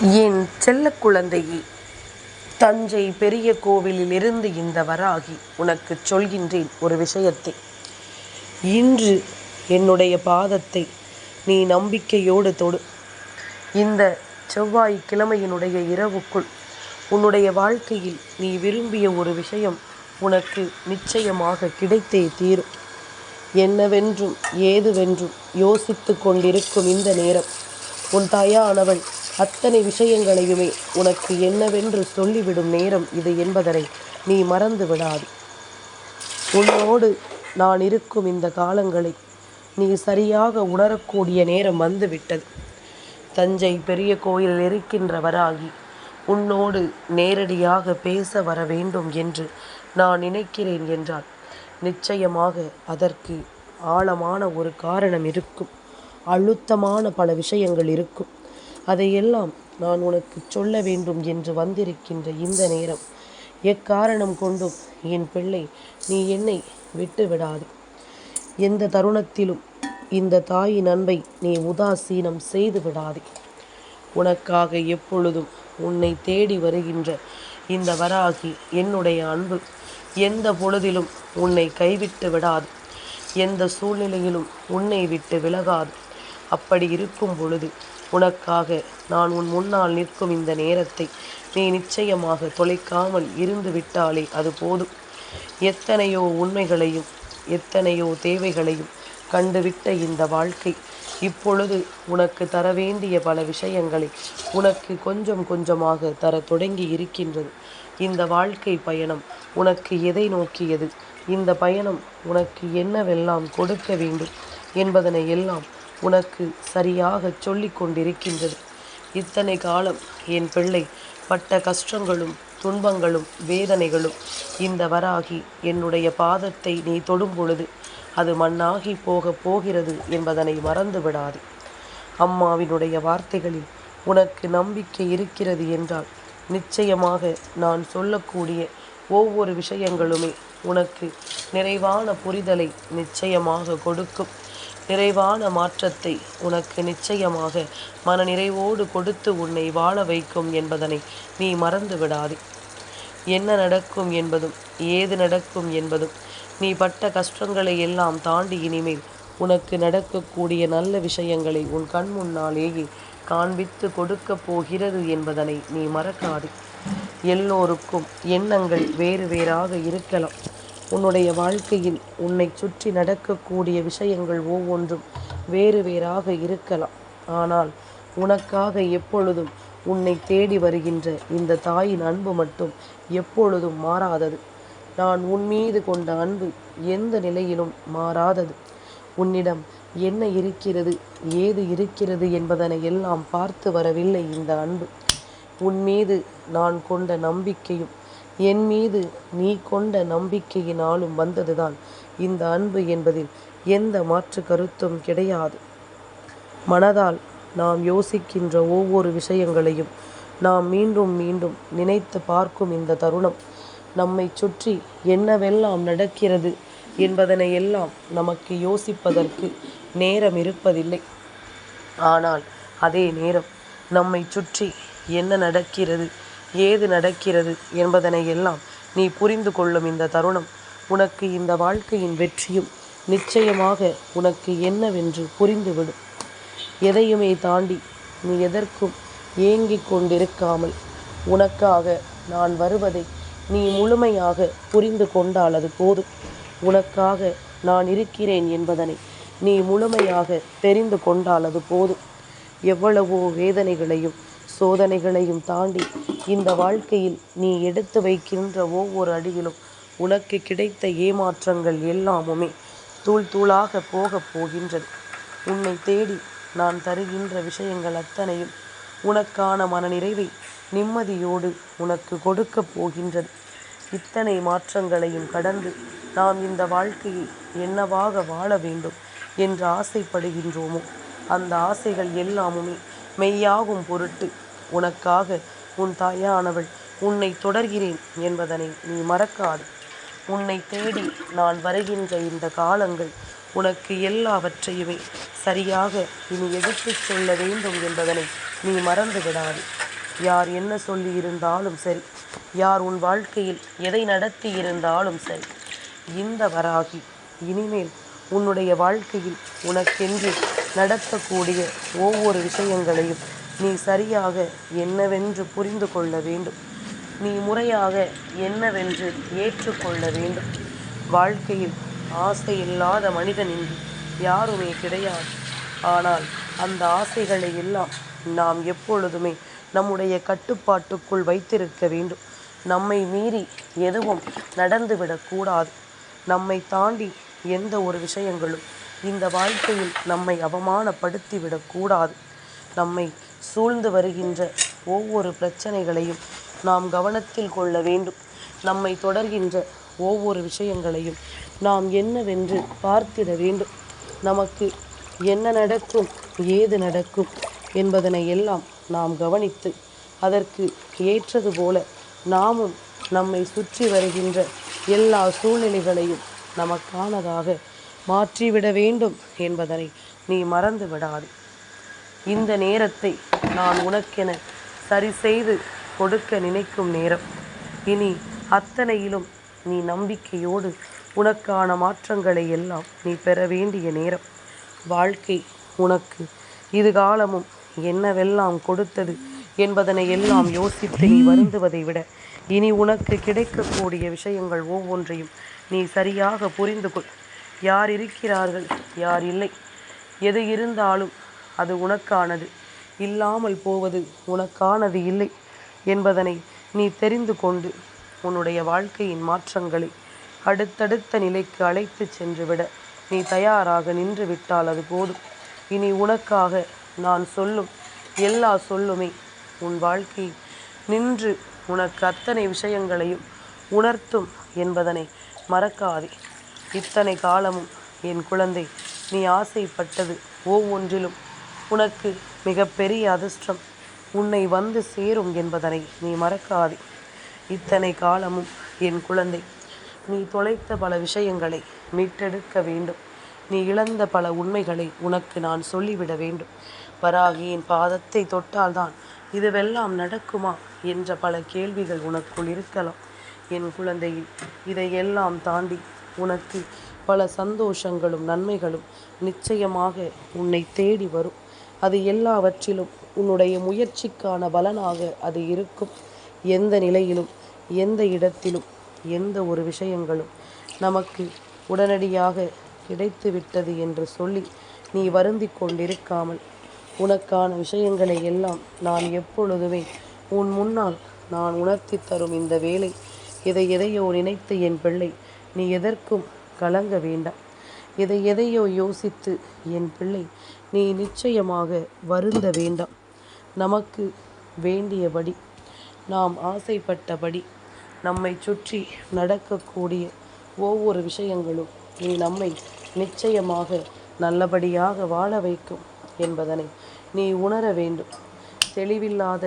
என் செல்ல குழந்தையே தஞ்சை பெரிய கோவிலிலிருந்து இந்த வராகி உனக்குச் சொல்கின்றேன் ஒரு விஷயத்தை. இன்று என்னுடைய பாதத்தை நீ நம்பிக்கையோடு தொடு. இந்த செவ்வாய் கிழமையினுடைய இரவுக்குள் உன்னுடைய வாழ்க்கையில் நீ விரும்பிய ஒரு விஷயம் உனக்கு நிச்சயமாக கிடைத்தே தீரும். என்னவென்றும் ஏதுவென்றும் யோசித்து கொண்டிருக்கும் இந்த நேரம். உன் தாயானவள் அத்தனை விஷயங்களையுமே உனக்கு என்னவென்று சொல்லிவிடும் நேரம் இது என்பதனை நீ மறந்து விடாது உன்னோடு நான் இருக்கும் இந்த காலங்களை நீ சரியாக உணரக்கூடிய நேரம் வந்துவிட்டது. தஞ்சை பெரிய கோயில் இருக்கின்றவராகி உன்னோடு நேரடியாக பேச வர வேண்டும் என்று நான் நினைக்கிறேன் என்றால் நிச்சயமாக அதற்கு ஆழமான ஒரு காரணம் இருக்கும். அழுத்தமான பல விஷயங்கள் இருக்கும். அதையெல்லாம் நான் உனக்கு சொல்ல வேண்டும் என்று வந்திருக்கின்ற இந்த நேரம். எக்காரணம் கொண்டும் என் பிள்ளை நீ என்னை விட்டு விடாது எந்த தருணத்திலும் இந்த தாயின் அன்பை நீ உதாசீனம் செய்து விடாதே. உனக்காக எப்பொழுதும் உன்னை தேடி வருகின்ற இந்த வராகி என்னுடைய அன்பு எந்த பொழுதிலும் உன்னை கைவிட்டு விடாது. எந்த சூழ்நிலையிலும் உன்னை விட்டு விலகாது. அப்படி இருக்கும் பொழுது உனக்காக நான் உன் முன்னால் நிற்கும் இந்த நேரத்தை நீ நிச்சயமாக தொலைக்காமல் இருந்து விட்டாலே அது போதும். எத்தனையோ உண்மைகளையும் எத்தனையோ தேவைகளையும் கண்டுவிட்ட இந்த வாழ்க்கை இப்பொழுது உனக்கு தர வேண்டிய பல விஷயங்களை உனக்கு கொஞ்சம் கொஞ்சமாக தர தொடங்கி இருக்கின்றது. இந்த வாழ்க்கை பயணம் உனக்கு எதை நோக்கியது? இந்த பயணம் உனக்கு என்னவெல்லாம் கொடுக்க வேண்டும் என்பதனை எல்லாம் உனக்கு சரியாக சொல்லிக் கொண்டிருக்கின்றது. இத்தனை காலம் என் பிள்ளை பட்ட கஷ்டங்களும் துன்பங்களும் வேதனைகளும் இந்த வராகி என்னுடைய பாதத்தை நீ தொடும் பொழுது அது மண்ணாகி போக போகிறது என்பதனை மறந்து விடாது. அம்மாவினுடைய வார்த்தைகளில் உனக்கு நம்பிக்கை இருக்கிறது என்றால் நிச்சயமாக நான் சொல்லக்கூடிய ஒவ்வொரு விஷயங்களுமே உனக்கு நிறைவான புரிதலை நிச்சயமாக கொடுக்கும். நிறைவான மாற்றத்தை உனக்கு நிச்சயமாக மனநிறைவோடு கொடுத்து உன்னை வாழ வைக்கும் என்பதனை நீ மறந்து விடாதே என்ன நடக்கும் என்பதும் ஏது நடக்கும் என்பதும் நீ பட்ட கஷ்டங்களை எல்லாம் தாண்டி இனிமேல் உனக்கு நடக்கக்கூடிய நல்ல விஷயங்களை உன் கண் முன்னாலேயே காண்பித்து கொடுக்க போகிறது என்பதனை நீ மறக்காது. எல்லோருக்கும் எண்ணங்கள் வேறு வேறாக இருக்கலாம். உன்னுடைய வாழ்க்கையில் உன்னை சுற்றி நடக்கக்கூடிய விஷயங்கள் ஒவ்வொன்றும் வேறு வேறாக இருக்கலாம். ஆனால் உனக்காக எப்பொழுதும் உன்னை தேடி வருகின்ற இந்த தாயின் அன்பு மட்டும் எப்பொழுதும் மாறாதது. நான் உன் மீது கொண்ட அன்பு எந்த நிலையிலும் மாறாதது. உன்னிடம் என்ன இருக்கிறது ஏது இருக்கிறது என்பதனை எல்லாம் பார்த்து வரவில்லை இந்த அன்பு. உன் மீது நான் கொண்ட நம்பிக்கையும் என் மீது நீ கொண்ட நம்பிக்கையினாலும் வந்ததுதான். இந்த அன்பு என்பதில் எந்த மாற்று கருத்தும் கிடையாது. மனதால் நாம் யோசிக்கின்ற ஒவ்வொரு விஷயங்களையும் நாம் மீண்டும் மீண்டும் நினைத்து பார்க்கும் இந்த தருணம் நம்மை சுற்றி என்னவெல்லாம் நடக்கிறது என்பதனை எல்லாம் நமக்கு யோசிப்பதற்கு நேரம் இருப்பதில்லை. ஆனால் அதே நேரம் நம்மை சுற்றி என்ன நடக்கிறது ஏது நடக்கிறது என்பதனை எல்லாம் நீ புரிந்து கொள்ளும் இந்த தருணம். உனக்கு இந்த வாழ்க்கையின் வெற்றியும் நிச்சயமாக உனக்கு என்னவென்று புரிந்துவிடும். எதையுமே தாண்டி நீ எதற்கும் ஏங்கிக் கொண்டிருக்காமல் உனக்காக நான் வருவதை நீ முழுமையாக புரிந்து கொண்டால் அது போதும். உனக்காக நான் இருக்கிறேன் என்பதனை நீ முழுமையாக தெரிந்து கொண்டால் அது போதும். எவ்வளவோ வேதனைகளையும் சோதனைகளையும் தாண்டி இந்த வாழ்க்கையில் நீ எடுத்து வைக்கின்ற ஒவ்வொரு அடியிலும் உனக்கு கிடைத்த ஏமாற்றங்கள் எல்லாமுமே தூள் தூளாக போகப் போகின்றது. உன்னை தேடி நான் தருகின்ற விஷயங்கள் அத்தனையும் உனக்கான மனநிறைவை நிம்மதியோடு உனக்கு கொடுக்கப் போகின்றது. இத்தனை மாற்றங்களையும் கடந்து நாம் இந்த வாழ்க்கையை என்னவாக வாழ வேண்டும் என்று ஆசைப்படுகின்றோமோ? அந்த ஆசைகள் எல்லாமுமே மெய்யாகும் பொருட்டு உனக்காக உன் தாயானவள் உன்னை தொடர்கிறேன் என்பதனை நீ மறக்காது. உன்னை தேடி நான் வருகின்ற இந்த காலங்கள் உனக்கு எல்லாவற்றையுமே சரியாக இனி எதிர்த்து செல்ல வேண்டும் என்பதனை நீ மறந்து விடாது யார் என்ன சொல்லி இருந்தாலும் சரி யார் உன் வாழ்க்கையில் எதை நடத்தி இருந்தாலும் சரி இந்த வராகி இனிமேல் உன்னுடைய வாழ்க்கையில் உனக்கென்று நடக்கக்கூடிய ஒவ்வொரு விஷயங்களையும் நீ சரியாக என்னவென்று புரிந்து கொள்ள வேண்டும். நீ முறையாக என்னவென்று ஏற்றுக்கொள்ள வேண்டும். வாழ்க்கையில் ஆசை இல்லாத மனிதன் யாருமே கிடையாது. ஆனால் அந்த ஆசைகளை எல்லாம் நாம் எப்பொழுதுமே நம்முடைய கட்டுப்பாட்டுக்குள் வைத்திருக்க வேண்டும். நம்மை மீறி எதுவும் நடந்துவிடக்கூடாது நம்மை தாண்டி எந்த ஒரு விஷயங்களும் இந்த வாழ்க்கையில் நம்மை அவமானப்படுத்திவிடக்கூடாது நம்மை சூழ்ந்து வருகின்ற ஒவ்வொரு பிரச்சனைகளையும் நாம் கவனத்தில் கொள்ள வேண்டும். நம்மை தொடர்கின்ற ஒவ்வொரு விஷயங்களையும் நாம் என்னவென்று பார்த்திட வேண்டும். நமக்கு என்ன நடக்கும் ஏது நடக்கும் என்பதனை எல்லாம் நாம் கவனித்து அதற்கு ஏற்றது போல நாமும் நம்மை சுற்றி வருகின்ற எல்லா சூழ்நிலைகளையும் நமக்கானதாக மாற்றிவிட வேண்டும் என்பதனை நீ மறந்து விடாது இந்த நேரத்தை நான் உனக்கென சரி செய்து கொடுக்க நினைக்கும் நேரம். இனி அத்தனையிலும் நீ நம்பிக்கையோடு உனக்கான மாற்றங்களை எல்லாம் நீ பெற வேண்டிய நேரம். வாழ்க்கை உனக்கு இது காலமும் என்னவெல்லாம் கொடுத்தது என்பதனை எல்லாம் யோசித்து நீ வருந்துவதை விட இனி உனக்கு கிடைக்கக்கூடிய விஷயங்கள் ஒவ்வொன்றையும் நீ சரியாக புரிந்து கொள் யார் இருக்கிறார்கள் யார் இல்லை எது இருந்தாலும் அது உனக்கானது. இல்லாமல் போவது உனக்கானது இல்லை என்பதனை நீ தெரிந்து கொண்டு உன்னுடைய வாழ்க்கையின் மாற்றங்களை அடுத்தடுத்த நிலைக்கு அழைத்து சென்றுவிட நீ தயாராக நின்று விட்டால் அது போதும். இனி உனக்காக நான் சொல்லும் எல்லா சொல்லுமே உன் வாழ்க்கை நின்று உனக்கு அத்தனை விஷயங்களையும் உணர்த்தும் என்பதனை மறக்காதே. இத்தனை காலமும் என் குழந்தை நீ ஆசைப்பட்டது ஒவ்வொன்றிலும் உனக்கு மிகப்பெரிய அதிர்ஷ்டம். உன்னை வந்து சேரும் என்பதனை நீ மறக்காதே. இத்தனை காலமும் என் குழந்தை நீ தொலைத்த பல விஷயங்களை மீட்டெடுக்க வேண்டும். நீ இழந்த பல உண்மைகளை உனக்கு நான் சொல்லிவிட வேண்டும். வராகியின் பாதத்தை தொட்டால்தான் இதுவெல்லாம் நடக்குமா என்ற பல கேள்விகள் உனக்குள் இருக்கலாம். என் குழந்தையில் இதையெல்லாம் தாண்டி உனக்கு பல சந்தோஷங்களும் நன்மைகளும் நிச்சயமாக உன்னை தேடி வரும். அது எல்லாவற்றிலும் உன்னுடைய முயற்சிக்கான பலனாக அது இருக்கும். எந்த நிலையிலும் எந்த இடத்திலும் எந்த ஒரு விஷயங்களும் நமக்கு உடனடியாக கிடைத்து விட்டது என்று சொல்லி நீ வருந்தி கொண்டிருக்காமல் உனக்கான விஷயங்களை எல்லாம் நான் எப்பொழுதுமே உன் முன்னால் நான் உணர்த்தி தரும் இந்த வேலை இதை எதையோ நினைத்து என் பிள்ளை நீ எதற்கும் கலங்க வேண்டாம். இதை எதையோ யோசித்து என் பிள்ளை நீ நிச்சயமாக வருந்த வேண்டாம். நமக்கு வேண்டியபடி நாம் ஆசைப்பட்டபடி நம்மை சுற்றி நடக்கக்கூடிய ஒவ்வொரு விஷயங்களும் நீ நம்மை நிச்சயமாக நல்லபடியாக வாழ வைக்கும் என்பதனை நீ உணர வேண்டும். தெளிவில்லாத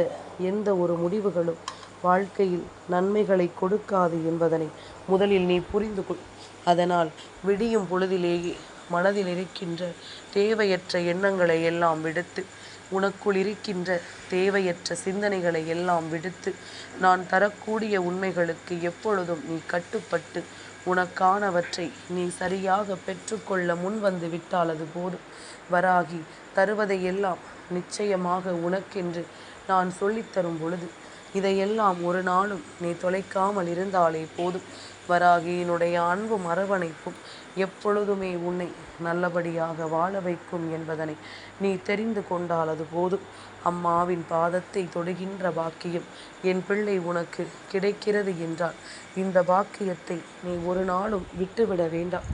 எந்த ஒரு முடிவுகளும் வாழ்க்கையில் நன்மைகளை கொடுக்காது என்பதனை முதலில் நீ புரிந்து கொள் அதனால் விடியும் பொழுதிலேயே மனதில் இருக்கின்ற தேவையற்ற எண்ணங்களை எல்லாம் விடுத்து உனக்குள் இருக்கின்ற தேவையற்ற சிந்தனைகளை எல்லாம் விடுத்து நான் தரக்கூடிய உண்மைகளுக்கு எப்பொழுதும் நீ கட்டுப்பட்டு உனக்கானவற்றை நீ சரியாக பெற்றுக்கொள்ள முன் வந்து விட்டால் அது போதும். வராகி தருவதையெல்லாம் நிச்சயமாக உனக்கென்று நான் சொல்லித்தரும் பொழுது இதையெல்லாம் ஒரு நாளும் நீ தொலைக்காமல் இருந்தாலே போதும். வராகியினுடைய அன்பும் அரவணைப்பும் எப்பொழுதுமே உன்னை நல்லபடியாக வாழ வைக்கும் என்பதனை நீ தெரிந்து கொண்டால் அது போதும். அம்மாவின் பாதத்தை தொடுகின்ற பாக்கியம் என் பிள்ளை உனக்கு கிடைக்கிறது என்றால் இந்த பாக்கியத்தை நீ ஒரு நாளும் விட்டுவிட வேண்டாம்.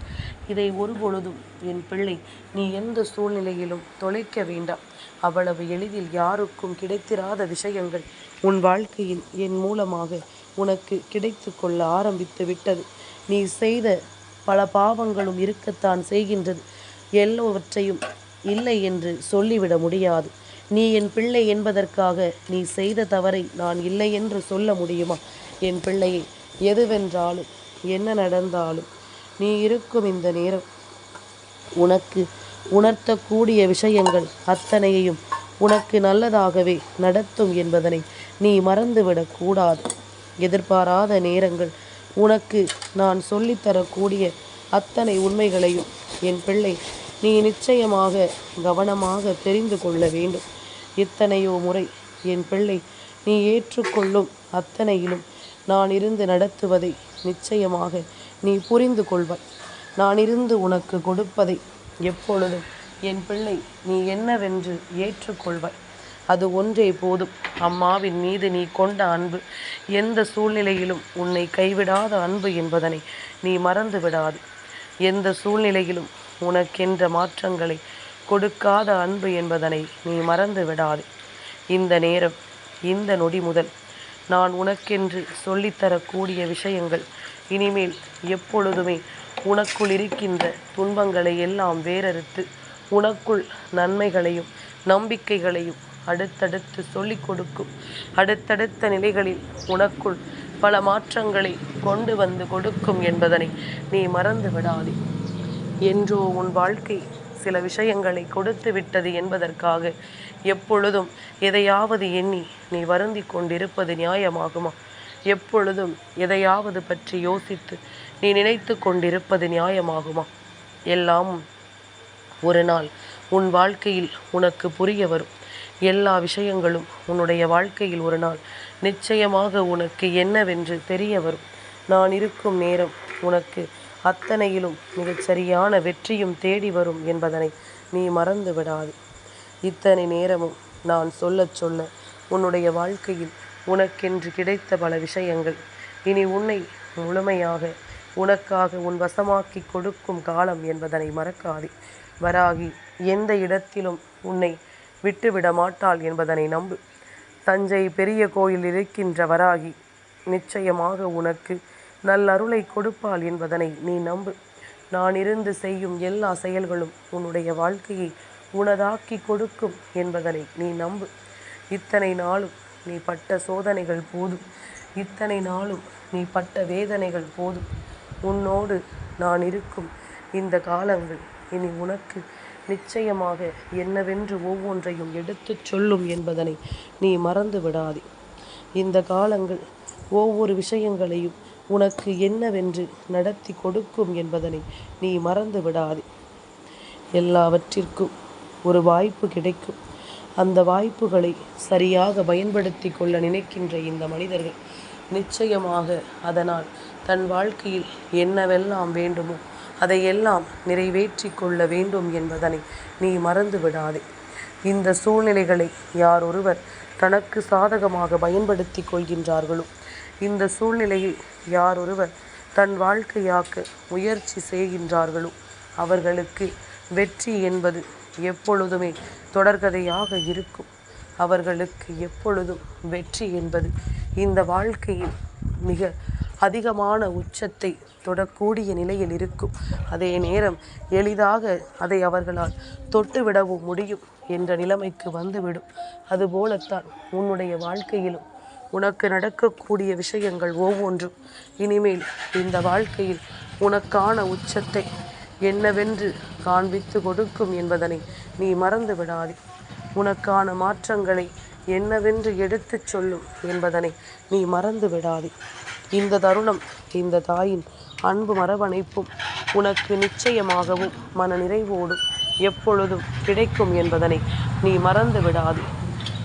இதை ஒருபொழுதும் என் பிள்ளை நீ எந்த சூழ்நிலையிலும் தொலைக்க வேண்டாம். அவ்வளவு எளிதில் யாருக்கும் கிடைத்திராத விஷயங்கள் உன் வாழ்க்கையில் என் மூலமாக உனக்கு கிடைத்து கொள்ள ஆரம்பித்து விட்டது. நீ செய்த பல பாவங்களும் இருக்கத்தான் செய்கின்றது. எல்லோவற்றையும் இல்லை என்று சொல்லிவிட முடியாது. நீ என் பிள்ளை என்பதற்காக நீ செய்த தவறை நான் இல்லை என்று சொல்ல முடியுமா? என் பிள்ளையை எதுவென்றாலும் என்ன நடந்தாலும் நீ இருக்கும் இந்த நேரம். உனக்கு உணர்த்தக்கூடிய விஷயங்கள் அத்தனையையும் உனக்கு நல்லதாகவே நடத்தும் என்பதனை நீ மறந்துவிடக்கூடாது. எதிர்பாராத நேரங்கள் உனக்கு நான் சொல்லித்தரக்கூடிய அத்தனை உண்மைகளையும் என் பிள்ளை நீ நிச்சயமாக கவனமாக தெரிந்து கொள்ள வேண்டும். எத்தனையோ முறை என் பிள்ளை நீ ஏற்றுக்கொள்ளும் அத்தனையிலும் நான் இருந்து நடத்துவதை நிச்சயமாக நீ புரிந்து கொள்வாய். நான் இருந்து உனக்கு கொடுப்பதை எப்பொழுதும் என் பிள்ளை நீ என்னவென்று ஏற்றுக்கொள்வாய். அது ஒன்றே போதும். அம்மாவின் மீது நீ கொண்ட அன்பு எந்த சூழ்நிலையிலும் உன்னை கைவிடாத அன்பு என்பதனை நீ மறந்து விடாது. எந்த சூழ்நிலையிலும் உனக்கென்ற மாற்றங்களை கொடுக்காத அன்பு என்பதனை நீ மறந்து விடாது. இந்த நேரம் இந்த நொடி முதல் நான் உனக்கென்று சொல்லித்தரக்கூடிய விஷயங்கள் இனிமேல் எப்பொழுதுமே உனக்குள் இருக்கின்ற துன்பங்களை எல்லாம் வேறறுத்து உனக்குள் நன்மைகளையும் நம்பிக்கைகளையும் அடுத்தடுத்து சொல்லிக் கொடுக்கும். அடுத்தடுத்த நிலைகளில் உனக்குள் பல மாற்றங்களை கொண்டு வந்து கொடுக்கும் என்பதனை நீ மறந்து விடாதே. என்றோ உன் வாழ்க்கை சில விஷயங்களை கொடுத்து விட்டது என்பதற்காக எப்பொழுதும் எதையாவது எண்ணி நீ வருந்தி கொண்டிருப்பது நியாயமாகுமா? எப்பொழுதும் எதையாவது பற்றி யோசித்து நீ நினைத்து கொண்டிருப்பது நியாயமாகுமா? எல்லாம் ஒரு நாள் உன் வாழ்க்கையில் உனக்கு புரிய வரும். எல்லா விஷயங்களும் உன்னுடைய வாழ்க்கையில் ஒரு நாள் நிச்சயமாக உனக்கு என்னவென்று தெரிய வரும். நான் இருக்கும் நேரம் உனக்கு அத்தனையிலும் மிகச் சரியான வெற்றியும் தேடி வரும் என்பதனை நீ மறந்து விடாது. இத்தனை நேரமும் நான் சொல்ல சொல்ல உன்னுடைய வாழ்க்கையில் உனக்கென்று கிடைத்த பல விஷயங்கள் இனி உன்னை முழுமையாக உனக்காக உன் வசமாக்கி கொடுக்கும் காலம் என்பதனை மறக்காதே. வராகி எந்த இடத்திலும் உன்னை விட்டுவிட மாட்டாள் என்பதனை நம்பு. தஞ்சை பெரிய கோயில் இருக்கின்ற வராகி நிச்சயமாக உனக்கு நல்லருளை கொடுப்பாள் என்பதனை நீ நம்பு. நான் இருந்து செய்யும் எல்லா செயல்களும் உன்னுடைய வாழ்க்கையை உனதாக்கி கொடுக்கும் என்பதனை நீ நம்பு. இத்தனை நாளும் நீ பட்ட சோதனைகள் போதும். இத்தனை நாளும் நீ பட்ட வேதனைகள் போதும். உன்னோடு நான் இருக்கும் இந்த காலங்கள் இனி உனக்கு நிச்சயமாக என்னவென்று ஒவ்வொன்றையும் எடுத்துச் சொல்லும் என்பதனை நீ மறந்து விடாதே. இந்த காலங்கள் ஒவ்வொரு விஷயங்களையும் உனக்கு என்னவென்று நடத்தி கொடுக்கும் என்பதனை நீ மறந்து விடாதே. எல்லாவற்றிற்கும் ஒரு வாய்ப்பு கிடைக்கும். அந்த வாய்ப்புகளை சரியாக பயன்படுத்தி கொள்ள நினைக்கின்ற இந்த மனிதர்கள் நிச்சயமாக அதனால் தன் வாழ்க்கையில் என்னவெல்லாம் வேண்டுமோ அதையெல்லாம் நிறைவேற்றி கொள்ள வேண்டும் என்பதனை நீ மறந்து விடாதே இந்த சூழ்நிலைகளை யார் ஒருவர் தனக்கு சாதகமாக பயன்படுத்தி கொள்கின்றார்களோ இந்த சூழ்நிலையை யார் ஒருவர் தன் வாழ்க்கையாக்க முயற்சி செய்கின்றார்களோ அவர்களுக்கு வெற்றி என்பது எப்பொழுதுமே தொடர்கதையாக இருக்கும். அவர்களுக்கு எப்பொழுதும் வெற்றி என்பது இந்த வாழ்க்கையில் மிக அதிகமான உச்சத்தை தொடக்கூடிய நிலையில் இருக்கும். அதே நேரம் எளிதாக அதை அவர்களால் தொட்டுவிடவும் முடியும் என்ற நிலைமைக்கு வந்துவிடும். அதுபோலத்தான் உன்னுடைய வாழ்க்கையிலும் உனக்கு நடக்கக்கூடிய விஷயங்கள் ஒவ்வொன்றும். இனிமேல் இந்த வாழ்க்கையில் உனக்கான உச்சத்தை என்னவென்று காண்பித்து கொடுக்கும் என்பதனை நீ மறந்து விடாதே உனக்கான மாற்றங்களை என்னவென்று எடுத்துச் சொல்லும் என்பதனை நீ மறந்து விடாதே இந்த தருணம் இந்த தாயின் அன்பு மரபணைப்பும் உனக்கு நிச்சயமாகவும் மன நிறைவோடும் எப்பொழுதும் கிடைக்கும் என்பதனை நீ மறந்து விடாதே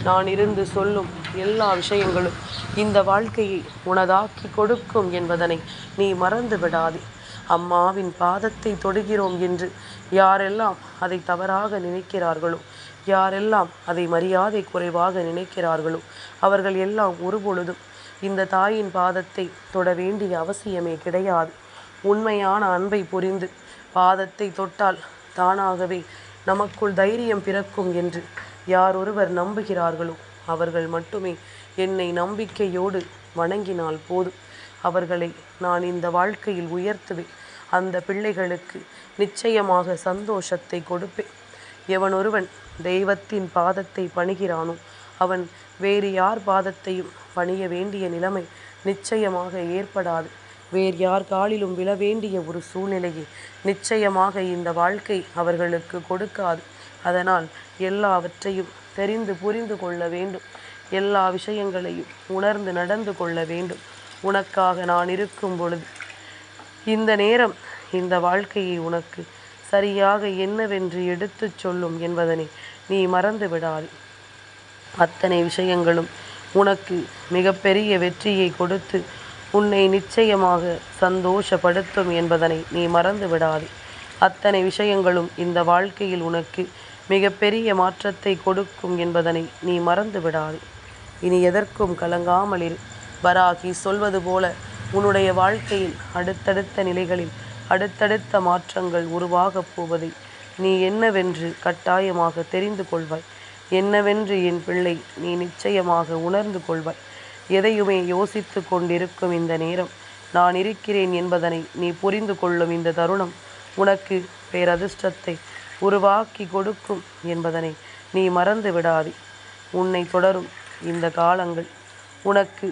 நான் இருந்து சொல்லும் எல்லா விஷயங்களும் இந்த வாழ்க்கையை உனதாக்கி கொடுக்கும் என்பதனை நீ மறந்து விடாதே அம்மாவின் பாதத்தை தொடுகிறோம் என்று யாரெல்லாம் அதை தவறாக நினைக்கிறார்களோ யாரெல்லாம் அதை மரியாதை குறைவாக நினைக்கிறார்களோ அவர்கள் எல்லாம் ஒருபொழுதும் இந்த தாயின் பாதத்தை தொட வேண்டிய அவசியமே கிடையாது. உண்மையான அன்பை புரிந்து பாதத்தை தொட்டால் தானாகவே நமக்குள் தைரியம் பிறக்கும் என்று யார் ஒருவர் நம்புகிறார்களோ அவர்கள் மட்டுமே என்னை நம்பிக்கையோடு வணங்கினால் போதும். அவர்களை நான் இந்த வாழ்க்கையில் உயர்த்துவேன். அந்த பிள்ளைகளுக்கு நிச்சயமாக சந்தோஷத்தை கொடுப்பேன். எவனொருவன் தெய்வத்தின் பாதத்தை பணிகிறானோ? அவன் வேறு யார் பாதத்தையும் பணிய வேண்டிய நிலைமை நிச்சயமாக ஏற்படாது. வேறு யார் காலிலும் விழ வேண்டிய ஒரு சூழ்நிலையை நிச்சயமாக இந்த வாழ்க்கை அவர்களுக்கு கொடுக்காது. அதனால் எல்லாவற்றையும் தெரிந்து புரிந்து கொள்ள வேண்டும். எல்லா விஷயங்களையும் உணர்ந்து நடந்து கொள்ள வேண்டும். உனக்காக நான் இருக்கும் பொழுது இந்த நேரம் இந்த வாழ்க்கையை உனக்கு சரியாக என்னவென்று எடுத்துச் சொல்லும் என்பதனை நீ மறந்து விடாது அத்தனை விஷயங்களும் உனக்கு மிகப்பெரிய வெற்றியை கொடுத்து உன்னை நிச்சயமாக சந்தோஷப்படுத்தும் என்பதனை நீ மறந்து விடாது அத்தனை விஷயங்களும் இந்த வாழ்க்கையில் உனக்கு மிகப்பெரிய மாற்றத்தை கொடுக்கும் என்பதனை நீ மறந்து விடாது இனி எதற்கும் கலங்காமல் இரு வராகி சொல்வது போல உன்னுடைய வாழ்க்கையில் அடுத்தடுத்த நிலைகளில் அடுத்தடுத்த மாற்றங்கள் உருவாகப் போவதை நீ என்னவென்று கட்டாயமாக தெரிந்து கொள்வாய். என்னவென்று என் பிள்ளை நீ நிச்சயமாக உணர்ந்து கொள்வாய். எதையுமே யோசித்து கொண்டிருக்கும் இந்த நேரம் நான் இருக்கிறேன் என்பதனை நீ புரிந்து கொள்ளும் இந்த தருணம் உனக்கு பேரதிர்ஷ்டத்தை உருவாக்கி கொடுக்கும் என்பதனை நீ மறந்து விடாதே. உன்னை தொடரும் இந்த காலங்கள் உனக்கு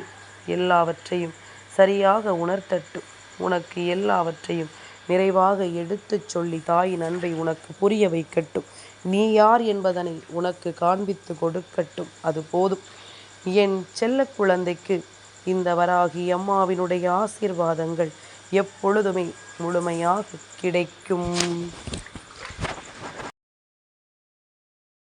எல்லாவற்றையும் சரியாக உணர்த்தட்டும். உனக்கு எல்லாவற்றையும் நிறைவாக எடுத்துச் சொல்லி தாயின் அன்பை உனக்கு புரிய வைக்கட்டும். நீ யார் என்பதனை உனக்கு காண்பித்து கொடுக்கட்டும். அது போதும். என் செல்ல குழந்தைக்கு இந்த வராகி அம்மாவினுடைய ஆசீர்வாதங்கள் எப்பொழுதுமே முழுமையாக கிடைக்கும்.